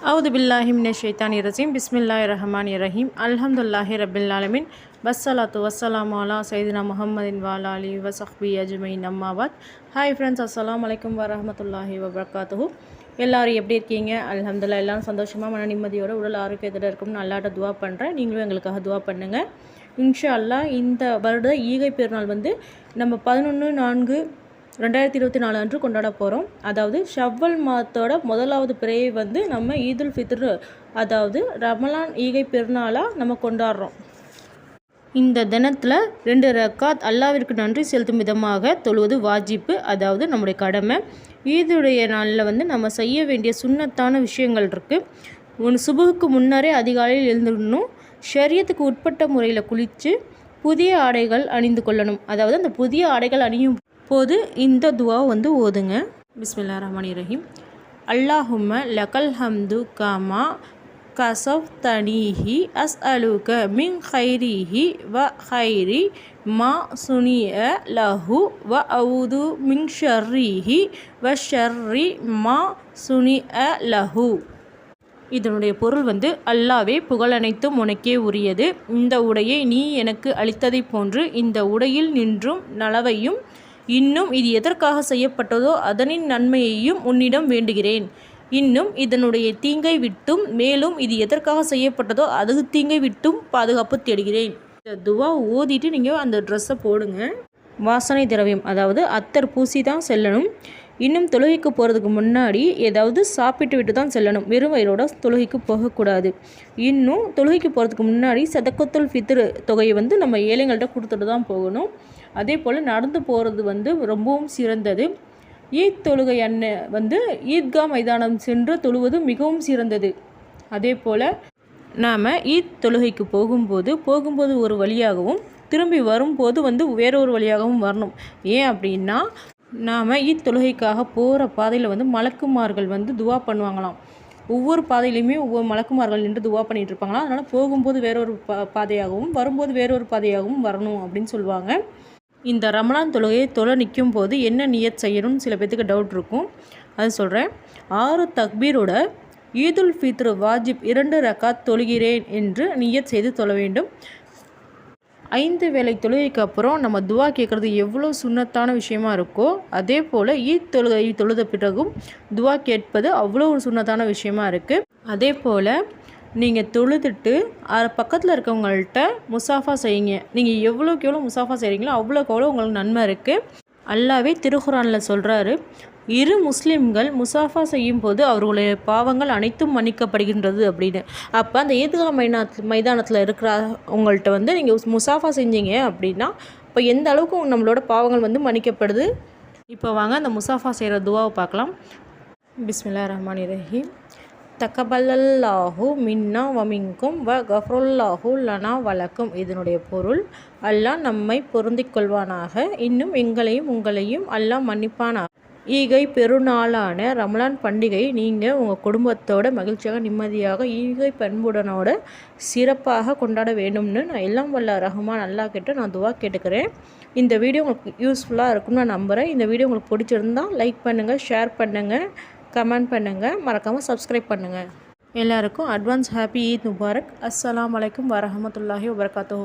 அவுது பில்லாஹி மின ஷைத்தானி ரஜீம் பிஸ்மில்லாஹி ரஹ்மான் இரஹீம் அல்ஹம்துல்லாஹி ரபில்லாலமின் வஸ்ஸலாத்து வஸ்ஸலாம் அலா சைதினா முகமதின் வாலா அலி வசஹ்பி அஜ்மைன் அம்மாவாத் ஹாய் ஃப்ரெண்ட்ஸ் அஸ்ஸலாம் வலைக்கம் வரமத்துல்லாஹி வபர்காத்து எல்லோரும் எப்படி இருக்கீங்க? அல்ஹம்துல்லா எல்லாரும் சந்தோஷமாக மன நிம்மதியோட உடல் ஆரோக்கியத்தில் இருக்கும்னு நல்லாட்ட துவா பண்ணுறேன் நீங்களும் எங்களுக்காக துவா பண்ணுங்கள் இன்ஷா அல்லாஹ் இந்த வருட ஈகை பெருநாள் வந்து நம்ம பதினொன்று நான்கு ரெண்டாயிரத்தி இருபத்தி நாலு அன்று கொண்டாட போகிறோம் அதாவது ஷவ்வல் மாதத்தோட முதலாவது பிறையை வந்து நம்ம ஈதுல் ஃபித்ர் அதாவது ரமலான் ஈகை பெருநாளாக நம்ம கொண்டாடுறோம். இந்த தினத்தில் ரெண்டு ரக்காத் அல்லாவிற்கு நன்றி செலுத்தும் விதமாக தொழுவது வாஜிப்பு அதாவது நம்முடைய கடமை. ஈதுடைய நாளில் வந்து நம்ம செய்ய வேண்டிய சுண்ணத்தான விஷயங்கள் இருக்குது ஒன்று சுபுகுக்கு முன்னரே அதிகாலையில் எழுந்துடணும். ஷரியத்துக்கு உட்பட்ட முறையில் குளித்து புதிய ஆடைகள் அணிந்து கொள்ளணும். அதாவது அந்த புதிய ஆடைகள் அணியும் போது இந்த துவா வந்து ஓதுங்க. பிஸ்மில்லா ரஹ்மான் ரஹீம் அல்லாஹும்ம லகல் ஹம்து கமா கசவ் தனீஹி அஸ் அலுக மின் ஹைரிஹி வ ஹைரி மா சுனிய லஹு வ அவுது மின் ஷர்ரிஹி வ ஷர்ரி மா சுனிய லஹு. இதனுடைய பொருள் வந்து அல்லாவே புகழனைத்தும் உனக்கே உரியது. இந்த உடையை நீ எனக்கு அளித்ததைப் போன்று இந்த உடையில் நின்றும் நலவையும் இன்னும் இது எதற்காக செய்யப்பட்டதோ அதனின் நன்மையையும் உன்னிடம் வேண்டுகிறேன். இன்னும் இதனுடைய தீங்கை விட்டும் மேலும் இது எதற்காக செய்யப்பட்டதோ அது தீங்கை விட்டும் பாதுகாப்பு தேடுகிறேன். இந்த துவா ஓதிட்டு நீங்கள் அந்த ட்ரெஸ்ஸை போடுங்க. வாசனை திரவியம் அதாவது அத்தர் பூசி தான் செல்லணும். இன்னும் தொழுகைக்கு போகிறதுக்கு முன்னாடி ஏதாவது சாப்பிட்டு விட்டு தான் செல்லணும். வெறும் வயிறோட தொழுகைக்கு போகக்கூடாது. இன்னும் தொழுகைக்கு போகிறதுக்கு முன்னாடி சதக்கத்துல் ஃபித்ரு தொகையை வந்து நம்ம ஏழைங்கள்ட்ட கொடுத்துட்டு தான் போகணும். அதே போல் நடந்து போகிறது வந்து ரொம்பவும் சிறந்தது. ஈத் தொழுகை அண்ணன் வந்து ஈத்கா மைதானம் சென்று தொழுவது மிகவும் சிறந்தது. அதே போல் நாம் ஈத் தொழுகைக்கு போகும்போது போகும்போது ஒரு வழியாகவும் திரும்பி வரும்போது வந்து வேறொரு வழியாகவும் வரணும். ஏன் அப்படின்னா நாம் ஈத் தொழுகைக்காக போகிற பாதையில் வந்து மலக்குமார்கள் வந்து துவா பண்ணுவாங்களாம். ஒவ்வொரு பாதையிலையுமே ஒவ்வொரு மலக்குமார்கள் நின்று துவா பண்ணிகிட்டு இருப்பாங்களாம். அதனால் போகும்போது வேறொரு பா பாதையாகவும் வரும்போது வேறொரு பாதையாகவும் வரணும் அப்படின்னு சொல்லுவாங்க. இந்த ரமலான் தொழுகையை தொலை நிற்கும் போது என்ன நியத் செய்யணும்னு சில பேத்துக்கு டவுட் இருக்கும். அது சொல்கிறேன் ஆறு தக்பீரோட ஈதுல் ஃபித்ரு வாஜிப் இரண்டு ரக்காத் தொழுகிறேன் என்று நியத் செய்து தொழ வேண்டும். ஐந்து வேலை தொழுகைக்கு அப்புறம் நம்ம துவா கேட்குறது எவ்வளோ சுண்ணத்தான விஷயமா இருக்கோ அதே போல் ஈத் தொழுகை தொழுத பிறகும் துவா கேட்பது அவ்வளோ ஒரு சுண்ணத்தான விஷயமா இருக்குது அதே போல் நீங்கள் தொழுதுட்டு பக்கத்தில் இருக்கவங்கள்ட்ட முசாஃபா செய்யுங்க. நீங்கள் எவ்வளோக்கு எவ்வளோ முசாஃபா செய்கிறீங்களோ அவ்வளோக்கு அவ்வளோ உங்களுக்கு நன்மை இருக்குது அல்லாவே திருக்குறானில் சொல்கிறாரு இரு முஸ்லீம்கள் முசாஃபா செய்யும் போது அவர்களுடைய பாவங்கள் அனைத்தும் மன்னிக்கப்படுகின்றது அப்படின்னு. அப்போ அந்த ஈத்கா மைதானத்தில் மைதானத்தில் இருக்கிற உங்கள்கிட்ட வந்து நீங்கள் முசாஃபா செஞ்சீங்க அப்படின்னா இப்போ எந்த அளவுக்கு நம்மளோட பாவங்கள் வந்து மன்னிக்கப்படுது? இப்போ வாங்க அந்த முசாஃபா செய்கிற துவாவை பார்க்கலாம். பிஸ்மில்லா ரஹ்மான் ரஹீம். தக்கபல்லல்லாஹு மின்னா வமிங்கும் வ கஃப்ருல்லாஹு லனா வழக்கும் இதனுடைய பொருள் அல்லாஹ் நம்மை பொருந்திக் கொள்வானாக இன்னும் எங்களையும் உங்களையும் அல்லாஹ் மன்னிப்பானாக. ஈகை பெருநாளான ரமலான் பண்டிகை நீங்கள் உங்கள் குடும்பத்தோட மகிழ்ச்சியாக நிம்மதியாக ஈகை பண்புடனோட சிறப்பாக கொண்டாட வேண்டும்னு நான் எல்லாம் வல்ல ரஹ்மான் அல்லா கேட்டு நான் துவா கேட்டுக்கிறேன். இந்த வீடியோ உங்களுக்கு யூஸ்ஃபுல்லாக இருக்கும்னு நான் நம்புகிறேன் இந்த வீடியோ உங்களுக்கு பிடிச்சிருந்தால் லைக் பண்ணுங்கள் ஷேர் பண்ணுங்கள் கமெண்ட் பண்ணுங்கள் மறக்காமல் சப்ஸ்கிரைப் பண்ணுங்கள் எல்லாருக்கும் அட்வான்ஸ் ஹாப்பி ஈத் முபாரக். அஸ்லாம் வலைக்கம் வரமத்துல்லாஹி வபர்காத்தூ